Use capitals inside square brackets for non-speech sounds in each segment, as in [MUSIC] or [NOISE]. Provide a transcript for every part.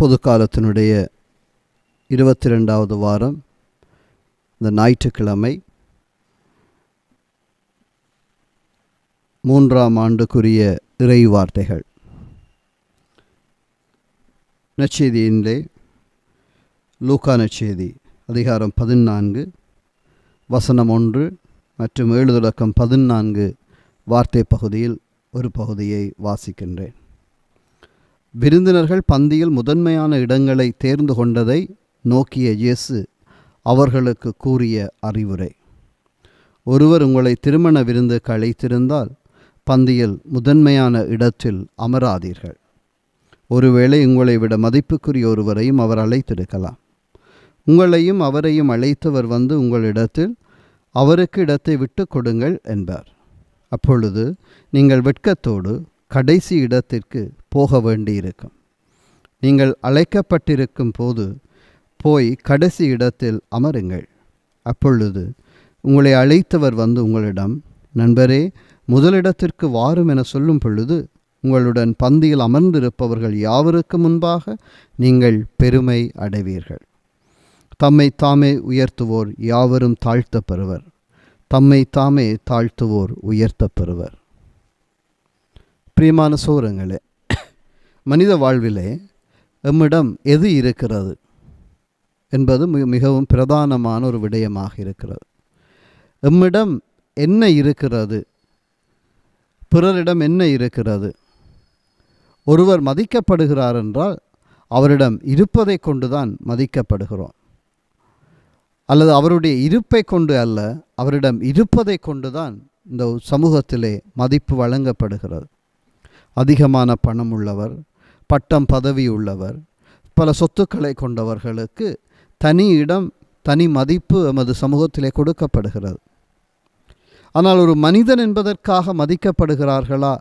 பொது காலத்தினுடைய இருபத்தி ரெண்டாவது வாரம் இந்த ஞாயிற்றுக்கிழமை மூன்றாம் ஆண்டுக்குரிய இறை வார்த்தைகள். நச்செய்தியிலே லூக்கா நச்செய்தி அதிகாரம் பதினான்கு வசனம் ஒன்று மற்றும் எழுதுலக்கம் பதினான்கு வார்த்தை பகுதியில் ஒரு பகுதியை வாசிக்கின்றேன். விருந்தினர்கள் பந்தியில் முதன்மையான இடங்களை தேர்ந்து கொண்டதை நோக்கிய இயேசு அவர்களுக்கு கூறிய அறிவுரை. ஒருவர் உங்களை திருமண விருந்துக்கு அழைத்திருந்தால் பந்தியில் முதன்மையான இடத்தில் அமராதீர்கள். ஒருவேளை உங்களை விட மதிப்புக்குரிய ஒருவரையும் அவர் அழைத்திருக்கலாம். உங்களையும் அவரையும் அழைத்தவர் வந்து உங்களிடத்தில் அவருக்கு இடத்தை விட்டு கொடுங்கள் என்பார். அப்பொழுது நீங்கள் வெட்கத்தோடு கடைசி இடத்திற்கு போக வேண்டியிருக்கும் நீங்கள் அழைக்கப்பட்டிருக்கும் போது போய் கடைசி இடத்தில் அமருங்கள். அப்பொழுது உங்களை அழைத்தவர் வந்து உங்களிடம் நண்பரே முதலிடத்திற்கு வாரும் என சொல்லும் பொழுது உங்களுடன் பந்தியில் அமர்ந்திருப்பவர்கள் யாவருக்கு முன்பாக நீங்கள் பெருமை அடைவீர்கள். தம்மை தாமே உயர்த்துவோர் யாவரும் தாழ்த்தப்பெறுவர். தம்மை தாமே தாழ்த்துவோர் உயர்த்தப்பெறுவர். பிரியமான சோரங்களே மனித வாழ்விலே எம்மிடம் எது இருக்கிறது என்பது மிக- மிகவும் பிரதானமான ஒரு விடயமாக இருக்கிறது. எம்மிடம் என்ன இருக்கிறது? பிறரிடம் என்ன இருக்கிறது? ஒருவர் மதிக்கப்படுகிறார் என்றால் அவரிடம் இருப்பதை கொண்டுதான் மதிக்கப்படுகிறோம். அல்லது அவருடைய இருப்பை கொண்டு அல்ல அவரிடம் இருப்பதை கொண்டுதான் இந்த சமூகத்திலே மதிப்பு வழங்கப்படுகிறது. அதிகமான பணம் உள்ளவர் பட்டம் பதவி உள்ளவர் பல சொத்துக்களை கொண்டவர்களுக்கு தனி இடம் தனி மதிப்பு எமது சமூகத்திலே கொடுக்கப்படுகிறது. ஆனால் ஒரு மனிதன் என்பதற்காக மதிக்கப்படுகிறார்களா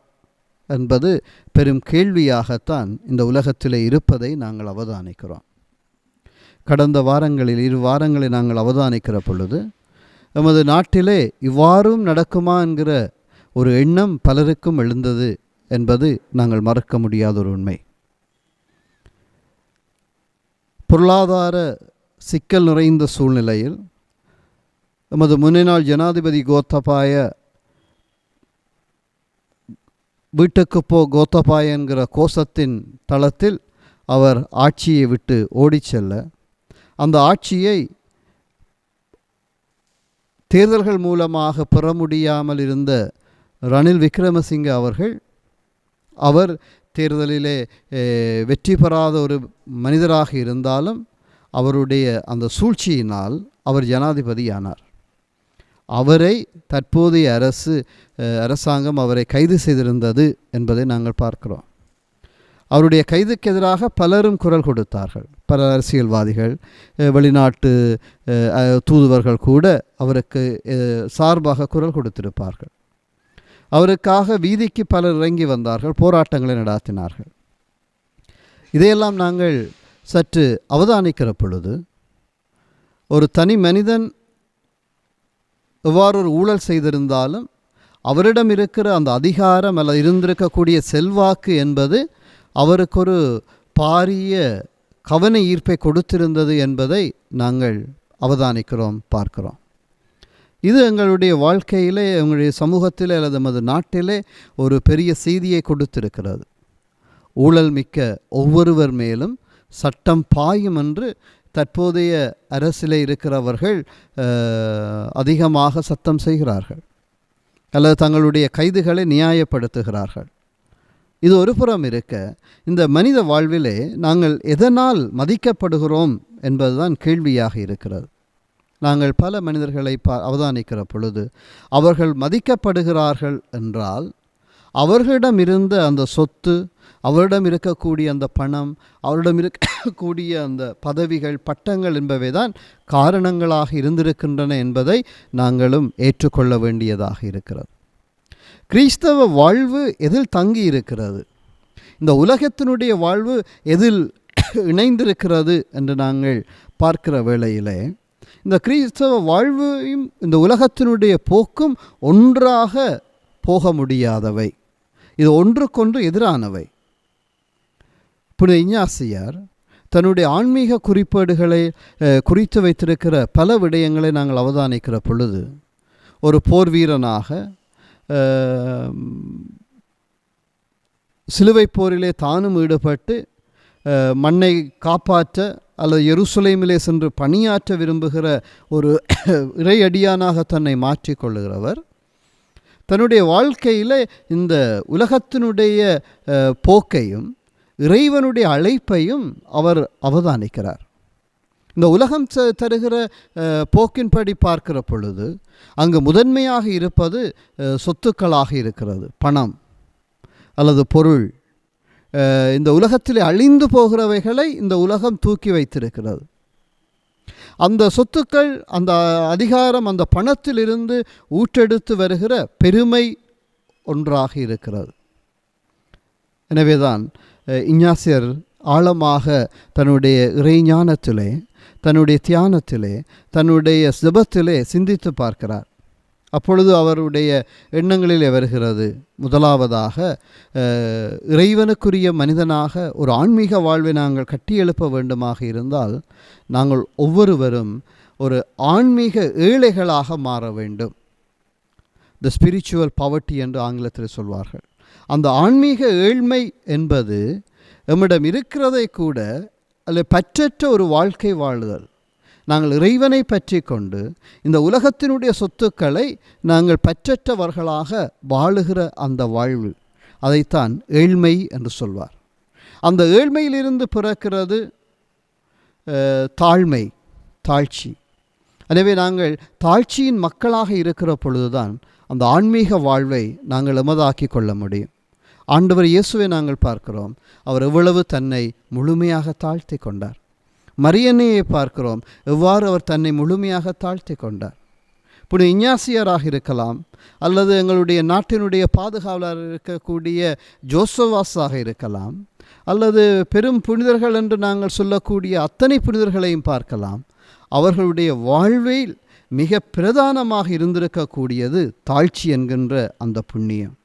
என்பது பெரும் கேள்வியாகத்தான் இந்த உலகத்திலே இருப்பதை நாங்கள் அவதானிக்கிறோம். கடந்த வாரங்களில் இரு வாரங்களை நாங்கள் அவதானிக்கிற பொழுது எமது நாட்டிலே இவ்வாறும் நடக்குமா என்கிற ஒரு எண்ணம் பலருக்கும் எழுந்தது என்பது நாங்கள் மறக்க முடியாத ஒரு உண்மை. பொருளாதார சிக்கல் நிறைந்த சூழ்நிலையில் எமது முன்னாள் ஜனாதிபதி கோத்தபாய வீட்டுக்கு போ கோத்தபாய என்கிற கோஷத்தின் தளத்தில் அவர் ஆட்சியை விட்டு ஓடிச் செல்ல அந்த ஆட்சியை தேர்தல்கள் மூலமாக பெற முடியாமல் இருந்த ரணில் விக்ரமசிங்க அவர்கள் அவர் தேர்தலிலே வெற்றி பெறாத ஒரு மனிதராக இருந்தாலும் அவருடைய அந்த சூழ்ச்சியினால் அவர் ஜனாதிபதியானார். அவரை தற்போதைய அரசு அரசாங்கம் அவரை கைது செய்திருந்தது என்பதை நாங்கள் பார்க்கிறோம். அவருடைய கைதுக்கு எதிராக பலரும் குரல் கொடுத்தார்கள். பல அரசியல்வாதிகள் வெளிநாட்டு தூதுவர்கள் கூட அவருக்கு சார்பாக குரல் கொடுத்திருப்பார்கள். அவருக்காக வீதிக்கு பலர் இறங்கி வந்தார்கள் போராட்டங்களை நடாத்தினார்கள். இதையெல்லாம் நாங்கள் சற்று அவதானிக்கிற பொழுது ஒரு தனி மனிதன் எவ்வாறு ஒரு ஊழல் செய்திருந்தாலும் அவரிடம் இருக்கிற அந்த அதிகாரம் அல்லது இருந்திருக்கக்கூடிய செல்வாக்கு என்பது அவருக்கு ஒரு பாரிய கவன ஈர்ப்பை கொடுத்திருந்தது என்பதை நாங்கள் அவதானிக்கிறோம் பார்க்கிறோம். இது எங்களுடைய வாழ்க்கையிலே எங்களுடைய சமூகத்தில் அல்லது நமது நாட்டிலே ஒரு பெரிய செய்தியை கொடுத்திருக்கிறது. ஊழல் மிக்க ஒவ்வொருவர் மேலும் சட்டம் பாயும் என்று தற்போதைய அரசில் இருக்கிறவர்கள் அதிகமாக சத்தம் செய்கிறார்கள். அல்லது தங்களுடைய கைதுகளை நியாயப்படுத்துகிறார்கள். இது ஒரு புறம் இருக்க இந்த மனித வாழ்விலே நாங்கள் எதனால் மதிக்கப்படுகிறோம் என்பதுதான் கேள்வியாக இருக்கிறது. நாங்கள் பல மனிதர்களை பா அவதானிக்கிற பொழுது அவர்கள் மதிக்கப்படுகிறார்கள் என்றால் அவர்களிடம் இருந்த அந்த சொத்து அவரிடம் இருக்கக்கூடிய அந்த பணம் அவரிடம் இருக்கக்கூடிய அந்த பதவிகள் பட்டங்கள் என்பவை தான் காரணங்களாக இருந்திருக்கின்றன என்பதை நாங்களும் ஏற்றுக்கொள்ள வேண்டியதாக இருக்கிறது. கிறிஸ்தவ வாழ்வு எதில் தங்கி இருக்கிறது இந்த உலகத்தினுடைய வாழ்வு எதில் இணைந்திருக்கிறது என்று நாங்கள் பார்க்கிற வேளையிலே இந்த கிறிஸ்தவ வாழ்வையும் இந்த உலகத்தினுடைய போக்கும் ஒன்றாக போக முடியாதவை. இது ஒன்றுக்கொன்று எதிரானவை. புனித இஞ்ஞாசியார் தன்னுடைய ஆன்மீக குறிப்பேடுகளை குறித்து வைத்திருக்கிற பல விடயங்களை நாங்கள் அவதானிக்கிற பொழுது ஒரு போர் வீரனாக சிலுவை சிலுவைப் போரிலே தானும் ஈடுபட்டு மண்ணை காப்பாற்ற அல்லது எருசலேமிலே சென்று பணியாற்ற விரும்புகிற ஒரு [COUGHS] இறையடியானாக தன்னை மாற்றிக்கொள்ளுகிறவர் தன்னுடைய வாழ்க்கையில் இந்த உலகத்தினுடைய போக்கையும் இறைவனுடைய அழைப்பையும் அவர் அவதானிக்கிறார். இந்த உலகம் தருகிற போக்கின்படி பார்க்கிற பொழுது அங்கு முதன்மையாக இருப்பது சொத்துக்களாக இருக்கிறது. பணம் அல்லது பொருள். இந்த உலகத்திலே அழிந்து போகிறவைகளை இந்த உலகம் தூக்கி வைத்திருக்கிறது. அந்த சொத்துக்கள் அந்த அதிகாரம் அந்த பணத்திலிருந்து ஊற்றெடுத்து வருகிற பெருமை ஒன்றாக இருக்கிறது. எனவேதான் இஞ்ஞாசியர் ஆழமாக தன்னுடைய இறைஞானத்திலே தன்னுடைய தியானத்திலே தன்னுடைய ஜெபத்திலே சிந்தித்து பார்க்கிறார். அப்பொழுது அவருடைய எண்ணங்களிலே வருகிறது. முதலாவதாக இறைவனுக்குரிய மனிதனாக ஒரு ஆன்மீக வாழ்வை நாங்கள் கட்டியெழுப்ப வேண்டுமாக இருந்தால் நாங்கள் ஒவ்வொருவரும் ஒரு ஆன்மீக ஏழைகளாக மாற வேண்டும். த ஸ்பிரிச்சுவல் பவர்ட்டி என்று ஆங்கிலத்தில் சொல்வார்கள். அந்த ஆன்மீக ஏழ்மை என்பது நம்மிடம் இருக்கிறதை கூட அல்ல பற்றற்ற ஒரு வாழ்க்கை வாழுதல் நாங்கள் இறைவனை பற்றி கொண்டு இந்த உலகத்தினுடைய சொத்துக்களை நாங்கள் பற்றற்றவர்களாக வாழுகிற அந்த வாழ்வு அதைத்தான் ஏழ்மை என்று சொல்வார். அந்த ஏழ்மையிலிருந்து பிறக்கிறது தாழ்மை தாழ்ச்சி. எனவே நாங்கள் தாழ்ச்சியின் மக்களாக இருக்கிற பொழுதுதான் அந்த ஆன்மீக வாழ்வை நாங்கள் எமதாக்கி கொள்ள முடியும். ஆண்டவர் இயேசுவை நாங்கள் பார்க்கிறோம். அவர் எவ்வளவு தன்னை முழுமையாக தாழ்த்தி கொண்டார். மரியன்னையை பார்க்கிறோம். எவ்வாறு அவர் தன்னை முழுமையாக தாழ்த்தி கொண்டார் புனித இஞ்ஞாசியராக இருக்கலாம் அல்லது எங்களுடைய நாட்டினுடைய பாதுகாவலர் இருக்கக்கூடிய ஜோசவாஸாக இருக்கலாம் அல்லது பெரும் புனிதர்கள் என்று நாங்கள் சொல்லக்கூடிய அத்தனை புனிதர்களையும் பார்க்கலாம். அவர்களுடைய வாழ்வில் மிக பிரதானமாக இருந்திருக்கக்கூடியது தாழ்ச்சி என்கின்ற அந்த புண்ணியம்.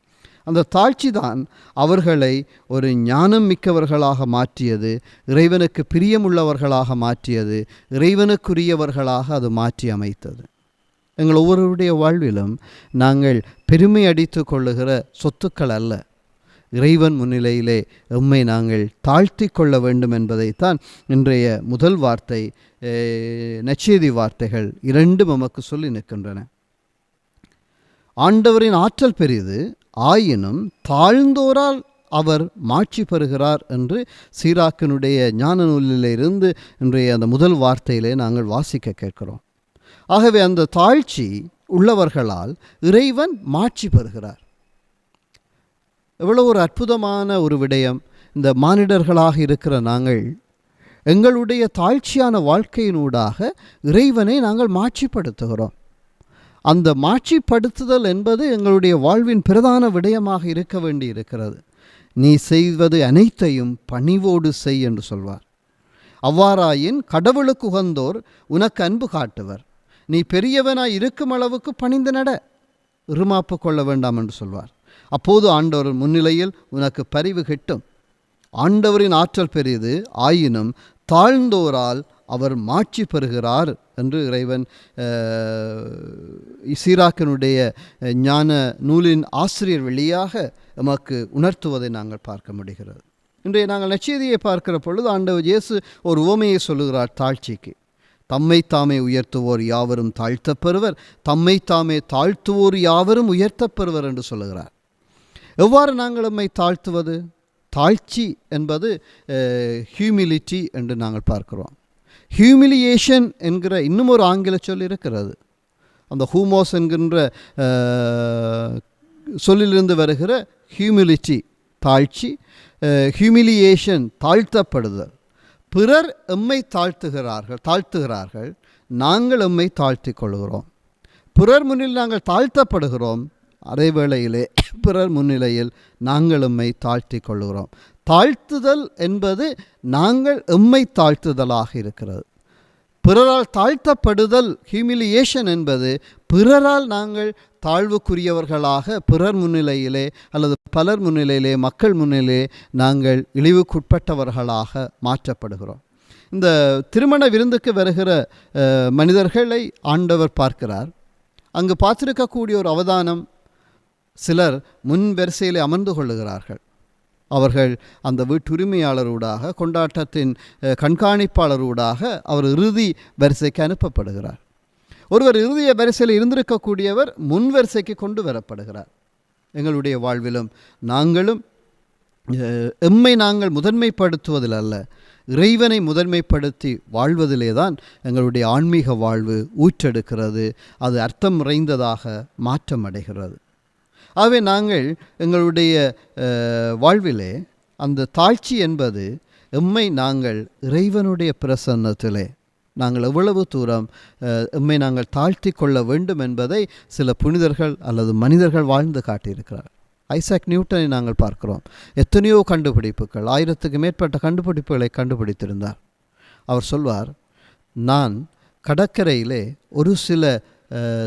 அந்த தாழ்ச்சி தான் அவர்களை ஒரு ஞானம் மிக்கவர்களாக மாற்றியது இறைவனுக்கு பிரியமுள்ளவர்களாக மாற்றியது இறைவனுக்குரியவர்களாக அது மாற்றி அமைத்தது. எங்கள் ஒவ்வொருவருடைய வாழ்விலும் நாங்கள் பெருமை அடித்து கொள்ளுகிற சொத்துக்கள் அல்ல. இறைவன் முன்னிலையிலே எம்மை நாங்கள் தாழ்த்தி கொள்ள வேண்டும் என்பதைத்தான் இன்றைய முதல் வார்த்தை அஹ், வார்த்தைகள் இரண்டும் நமக்கு சொல்லி நிற்கின்றன. ஆண்டவரின் ஆற்றல் பெரிது ஆயினும் தாழ்ந்தோரால் அவர் மாட்சி பெறுகிறார் என்று சீராக்கினுடைய ஞான நூலிலிருந்து இன்றைய அந்த முதல் வார்த்தையிலே நாங்கள் வாசிக்க கேட்கிறோம். ஆகவே அந்த தாழ்ச்சி உள்ளவர்களால் இறைவன் மாட்சி பெறுகிறார். எவ்வளோ ஒரு அற்புதமான ஒரு விடயம். இந்த மானிடர்களாக இருக்கிற நாங்கள் எங்களுடைய தாழ்ச்சியான வாழ்க்கையினூடாக இறைவனை நாங்கள் மாட்சிப்படுத்துகிறோம். அந்த மாட்சிப்படுத்துதல் என்பது எங்களுடைய வாழ்வின் பிரதான விடயமாக இருக்க வேண்டி இருக்கிறது நீ செய்வது அனைத்தையும் பணிவோடு செய் என்று சொல்வார். அவ்வாறாயின் கடவுளுக்கு உகந்தோர் உனக்கு அன்பு காட்டுவர். நீ பெரியவனாய் இருக்கும் அளவுக்கு பணிந்து நட இருமாப்பு கொள்ள வேண்டாம் என்று சொல்வார். அப்போது ஆண்டவர் முன்னிலையில் உனக்கு பரிவு கிட்டும். ஆண்டவரின் ஆற்றல் பெரியது ஆயினும் தாழ்ந்தோரால் அவர் மாட்சி பெறுகிறார் என்று இறைவன் சீராக்கனுடைய ஞான நூலின் ஆசிரியர் வழியாக நமக்கு உணர்த்துவதை நாங்கள் பார்க்க முடிகிறது. இன்றைய நாங்கள் நச்செய்தியை பார்க்கிற பொழுது ஆண்டவர் இயேசு ஒரு உவமையை சொல்லுகிறார் தாழ்ச்சிக்கு. தம்மை தாமே உயர்த்துவோர் யாவரும் தாழ்த்தப்பெறுவர் தம்மை தாமே தாழ்த்துவோர் யாவரும் உயர்த்தப்பெறுவர் என்று சொல்லுகிறார். எவ்வாறு நாங்கள் நம்மை தாழ்த்துவது? தாழ்ச்சி என்பது ஹியூமிலிட்டி என்று நாங்கள் பார்க்கிறோம். ஹியூமிலியேஷன் என்கிற இன்னும் ஒரு ஆங்கில சொல் இருக்கிறது. அந்த ஹூமோஸ் என்கின்ற சொல்லிலிருந்து வருகிற ஹியூமிலிட்டி தாழ்ச்சி ஹியூமிலியேஷன் தாழ்த்தப்படுதல். பிறர் எம்மை தாழ்த்துகிறார்கள் தாழ்த்துகிறார்கள் நாங்கள் எம்மை தாழ்த்தி கொள்கிறோம். பிறர் முன்னில் நாங்கள் தாழ்த்தப்படுகிறோம் அதேவேளையிலே பிறர் முன்னிலையில் நாங்கள் எம்மை தாழ்த்தி கொள்கிறோம் தாழ்த்துதல் என்பது நாங்கள் எம்மை தாழ்த்துதலாக இருக்கிறது. பிறரால் தாழ்த்தப்படுதல் ஹியூமிலியேஷன் என்பது பிறரால் நாங்கள் தாழ்வுக்குரியவர்களாக பிறர் முன்னிலையிலே அல்லது பலர் முன்னிலையிலே மக்கள் முன்னிலே நாங்கள் இழிவுக்குட்பட்டவர்களாக மாற்றப்படுகிறோம். இந்த திருமண விருந்துக்கு வருகிற அஹ், மனிதர்களை ஆண்டவர் பார்க்கிறார். அங்கு பார்த்திருக்கக்கூடிய ஒரு அவதானம் சிலர் முன் வரிசையில் அமர்ந்து கொள்ளுகிறார்கள். அவர்கள் அந்த வீட்டுரிமையாளரூடாக கொண்டாட்டத்தின் கண்காணிப்பாளரூடாக அவர் இறுதி வரிசைக்கு அனுப்பப்படுகிறார். ஒருவர் இறுதிய வரிசையில் இருந்திருக்கக்கூடியவர் முன் வரிசைக்கு கொண்டு வரப்படுகிறார். எங்களுடைய வாழ்விலும் நாங்களும் எம்மை நாங்கள் முதன்மைப்படுத்துவதில் அல்ல இறைவனை முதன்மைப்படுத்தி வாழ்வதிலே தான் எங்களுடைய ஆன்மீக வாழ்வு ஊற்றெடுக்கிறது அது அர்த்தம் நிறைந்ததாக மாற்றம் அடைகிறது ஆகவே நாங்கள் எங்களுடைய வாழ்விலே அந்த தாழ்ச்சி என்பது எம்மை நாங்கள் இறைவனுடைய பிரசன்னத்திலே. நாங்கள் எவ்வளவு தூரம் எம்மை நாங்கள் தாழ்த்தி கொள்ள வேண்டும் என்பதை சில புனிதர்கள் அல்லது மனிதர்கள் வாழ்ந்து காட்டியிருக்கிறார் ஐசாக் நியூட்டனை நாங்கள் பார்க்கிறோம். எத்தனையோ கண்டுபிடிப்புகள் ஆயிரத்துக்கு மேற்பட்ட கண்டுபிடிப்புகளை கண்டுபிடித்திருந்தார். அவர் சொல்வார் நான் கடற்கரையிலே ஒரு சில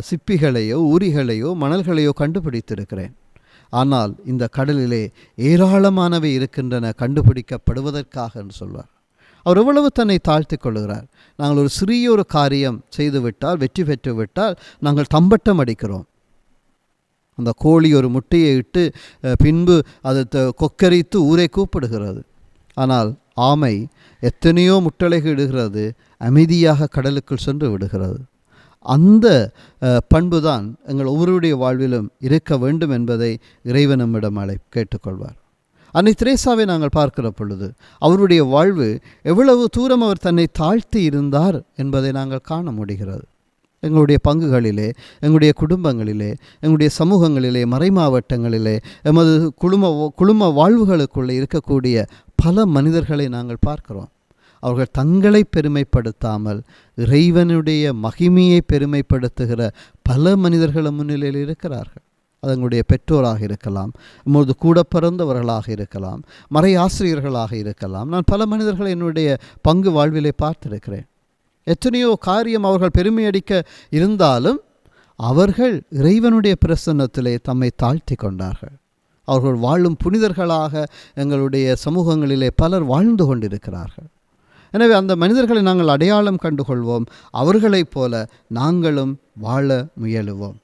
சிப்பிகளையோ ஊரிகளையோ மணல்களையோ கண்டுபிடித்திருக்கிறேன். ஆனால் இந்த கடலிலே ஏராளமானவை இருக்கின்றன கண்டுபிடிக்கப்படுவதற்காக என்று சொல்வார். அவர் எவ்வளவு தன்னை தாழ்த்தி கொள்கிறார். நாங்கள் ஒரு சிறிய ஒரு காரியம் செய்துவிட்டால் வெற்றி பெற்றுவிட்டால் நாங்கள் தம்பட்டம் அடிக்கிறோம். அந்த கோழி ஒரு முட்டையை இட்டு பின்பு அது த- கொக்கரித்து ஊரை கூப்பிடுகிறது. ஆனால் ஆமை எத்தனையோ முட்டளைகள் இடுகிறது அமைதியாக கடலுக்குள் சென்று விடுகிறது. அந்த பண்பு தான் எங்கள் ஒவ்வொருடைய வாழ்விலும் இருக்க வேண்டும் என்பதை இறைவன் நம்மிடம் அழை கேட்டுக்கொள்வார். அன்னை திரேசாவை நாங்கள் பார்க்கிற பொழுது அவருடைய வாழ்வு எவ்வளவு தூரம் அவர் தன்னை தாழ்த்தி இருந்தார் என்பதை நாங்கள் காண முடிகிறது. எங்களுடைய பங்குகளிலே எங்களுடைய குடும்பங்களிலே எங்களுடைய சமூகங்களிலே மறைமாவட்டங்களிலே எமது குழும குழும வாழ்வுகளுக்குள்ளே இருக்கக்கூடிய பல மனிதர்களை நாங்கள் பார்க்கிறோம். அவர்கள் தங்களை பெருமைப்படுத்தாமல் இறைவனுடைய மகிமையை பெருமைப்படுத்துகிற பல மனிதர்கள் முன்னிலையில் இருக்கிறார்கள். அதங்களுடைய பெற்றோராக இருக்கலாம் நம்மளது கூட பிறந்தவர்களாக இருக்கலாம் மறை ஆசிரியர்களாக இருக்கலாம். நான் பல மனிதர்களை என்னுடைய பங்கு வாழ்விலே பார்த்திருக்கிறேன். எத்தனையோ காரியம் அவர்கள் பெருமையடிக்க இருந்தாலும் அவர்கள் இறைவனுடைய பிரசன்னத்திலே தம்மை தாழ்த்தி கொண்டார்கள். அவர்கள் வாழும் புனிதர்களாக எங்களுடைய சமூகங்களிலே பலர் வாழ்ந்து கொண்டிருக்கிறார்கள். எனவே அந்த மனிதர்களை நாங்கள் அடையாளம் கண்டுகொள்வோம். அவர்களைப் போல நாங்களும் வாழ முயலுவோம்.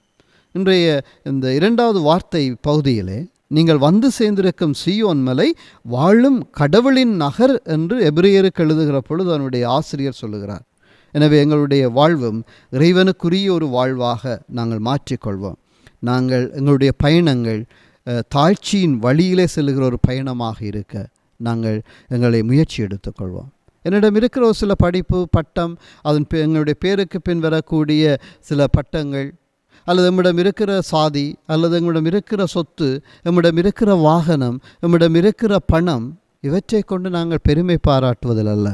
இன்றைய இந்த இரண்டாவது வார்த்தை பகுதியிலே நீங்கள் வந்து சேர்ந்திருக்கும் சியோன் மலை வாழும் கடவுளின் நகர் என்று எபிரேயருக்கு எழுதுகிற பொழுது அதனுடைய ஆசிரியர் சொல்லுகிறார். எனவே எங்களுடைய வாழ்வும் இறைவனுக்குரிய ஒரு வாழ்வாக நாங்கள் மாற்றிக்கொள்வோம். நாங்கள் எங்களுடைய பயணங்கள் தாழ்ச்சியின் வழியிலே செல்லுகிற ஒரு பயணமாக இருக்க நாங்கள் எங்களை முயற்சி எடுத்துக்கொள்வோம். என்னிடம் இருக்கிற ஒரு சில படிப்பு பட்டம் அதன் எங்களுடைய பேருக்கு பின் வரக்கூடிய சில பட்டங்கள் அல்லது எம்மிடம் இருக்கிற சாதி அல்லது எங்களிடம் இருக்கிற சொத்து எம்மிடம் இருக்கிற வாகனம் எம்மிடம் இருக்கிற பணம் இவற்றை கொண்டு நாங்கள் பெருமை பாராட்டுவதில் அல்ல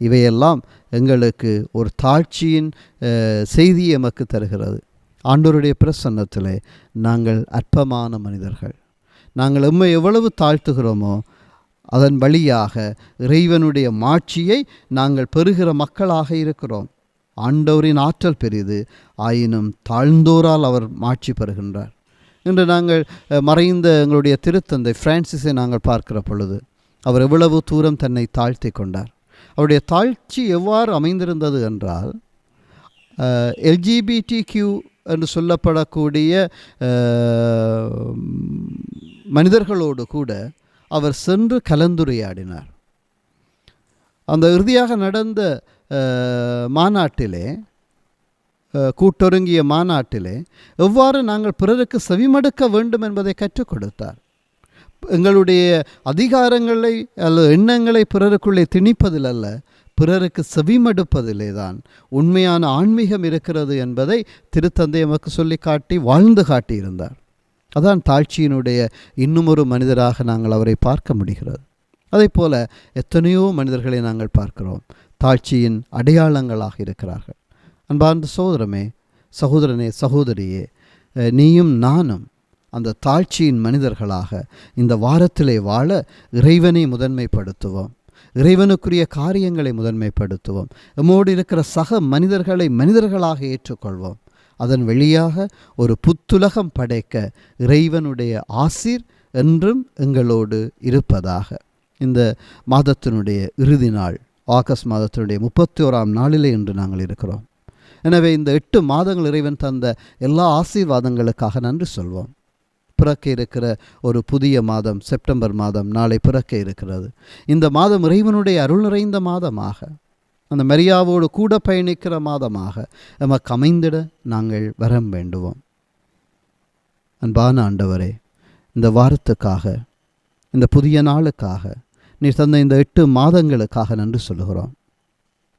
இவையெல்லாம் எங்களுக்கு ஒரு தாழ்ச்சியின் செய்தி எமக்கு தருகிறது. ஆண்டோருடைய பிரசன்னத்தில் நாங்கள் அற்பமான மனிதர்கள். நாங்கள் எம்மை எவ்வளவு தாழ்த்துகிறோமோ அதன் வழியாக இறைவனுடைய மாட்சியை நாங்கள் பெறுகிற மக்களாக இருக்கிறோம். ஆண்டவரின் ஆற்றல் பெரிது ஆயினும் தாழ்ந்தோரால் அவர் மாட்சி பெறுகின்றார். இன்று நாங்கள் மறைந்த எங்களுடைய திருத்தந்தை பிரான்சிஸை நாங்கள் பார்க்கிற பொழுது அவர் எவ்வளவு தூரம் தன்னை தாழ்த்தி கொண்டார். அவருடைய தாழ்ச்சி எவ்வாறு அமைந்திருந்தது என்றால் எல்ஜிபிடி கியூ என்று சொல்லப்படக்கூடிய மனிதர்களோடு கூட அவர் சென்று கலந்துரையாடினார். அந்த இறுதியாக நடந்த மாநாட்டிலே கூட்டொருங்கிய மாநாட்டிலே எவ்வாறு நாங்கள் பிறருக்கு செவிமடுக்க வேண்டும் என்பதை கற்றுக் கொடுத்தார். எங்களுடைய அதிகாரங்களை அல்லது எண்ணங்களை பிறருக்குள்ளே திணிப்பதில் அல்ல பிறருக்கு செவிமடுப்பதிலே தான் உண்மையான ஆன்மீகம் இருக்கிறது என்பதை திருத்தந்தை எமக்கு சொல்லி காட்டி வாழ்ந்து காட்டியிருந்தார். அதான் தாழ்ச்சியினுடைய இன்னுமொரு மனிதராக நாங்கள் அவரை பார்க்க முடிகிறது. அதைப் போல எத்தனையோ மனிதர்களை நாங்கள் பார்க்கிறோம். தாழ்ச்சியின் அடையாளங்களாக இருக்கிறார்கள். அன்பார்ந்த சகோதரமே சகோதரனே சகோதரியே நீயும் நானும் அந்த தாழ்ச்சியின் மனிதர்களாக இந்த வாரத்திலே வாழ இறைவனை முதன்மைப்படுத்துவோம். இறைவனுக்குரிய காரியங்களை முதன்மைப்படுத்துவோம். எம்மோடு இருக்கிற சக மனிதர்களை மனிதர்களாக ஏற்றுக்கொள்வோம். அதன் வழியாக ஒரு புத்துலகம் படைக்க இறைவனுடைய ஆசிர் என்றும் எங்களோடு இருப்பதாக. இந்த மாதத்தினுடைய இறுதி நாள் ஆகஸ்ட் மாதத்தினுடைய முப்பத்தி ஓராம் நாளிலே இன்று நாங்கள் இருக்கிறோம். எனவே இந்த எட்டு மாதங்கள் இறைவன் தந்த எல்லா ஆசீர்வாதங்களுக்காக நன்றி சொல்வோம். பிறக்க இருக்கிற ஒரு புதிய மாதம் செப்டம்பர் மாதம் நாளை பிறக்க இருக்கிறது. இந்த மாதம் இறைவனுடைய அருள் நிறைந்த மாதமாக அந்த மரியாவோடு கூட பயணிக்கிற மாதமாக எமக்கு அமைந்திட நாங்கள் வரம் வேண்டுவோம். அன்பான ஆண்டவரே இந்த வாரத்துக்காக இந்த புதிய நாளுக்காக நீ தந்த இந்த எட்டு மாதங்களுக்காக நன்றி சொல்கிறோம்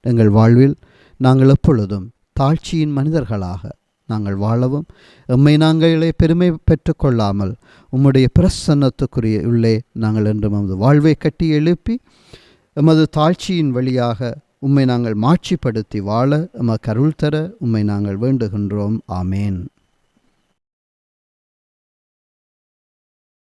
எங்கள் வாழ்வில் நாங்கள் எப்பொழுதும் தாழ்ச்சியின் மனிதர்களாக நாங்கள் வாழவும் எம்மை நாங்களே பெருமை பெற்றுக்கொள்ளாமல் உம்முடைய பிரசன்னத்துக்குரிய உள்ளே நாங்கள் என்று நமது வாழ்வை கட்டி எழுப்பி எமது தாழ்ச்சியின் வழியாக உம்மை நாங்கள் மாட்சிப்படுத்தி வாழ எமக்கு அருள் தர உம்மை நாங்கள் வேண்டுகின்றோம். ஆமேன்.